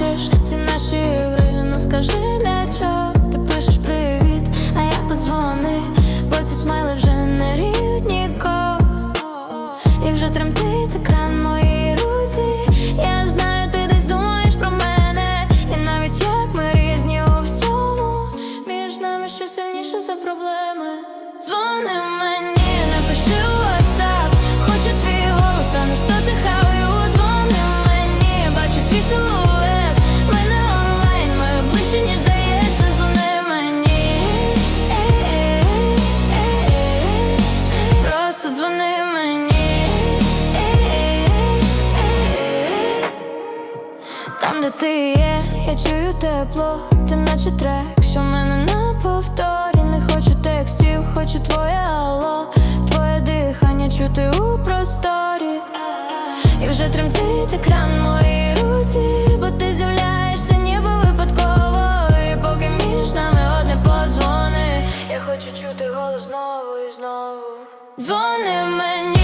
бачиш ці наші ігри, ну скажи не чого ти пишеш привіт, а я подзвони, бо ці смайли вже не ріють нікого І вже тремтить екран моїй руці. Я знаю, ти десь думаєш про мене. І навіть як ми різні у всьому, між нами ще сильніше за проблеми. Дзвонимо Просто дзвони мені Там, де ти є, я чую тепло, ти наче трек, що мене на повторі. Не хочу текстів, хочу твоє алло, твоє дихання чути у просторі. І вже тремтить екран моїй руці, бо ти з'являєшся ніби випадково. І поки між нами одне подзвони, я хочу чути голос знову і знову. Дзвони мені,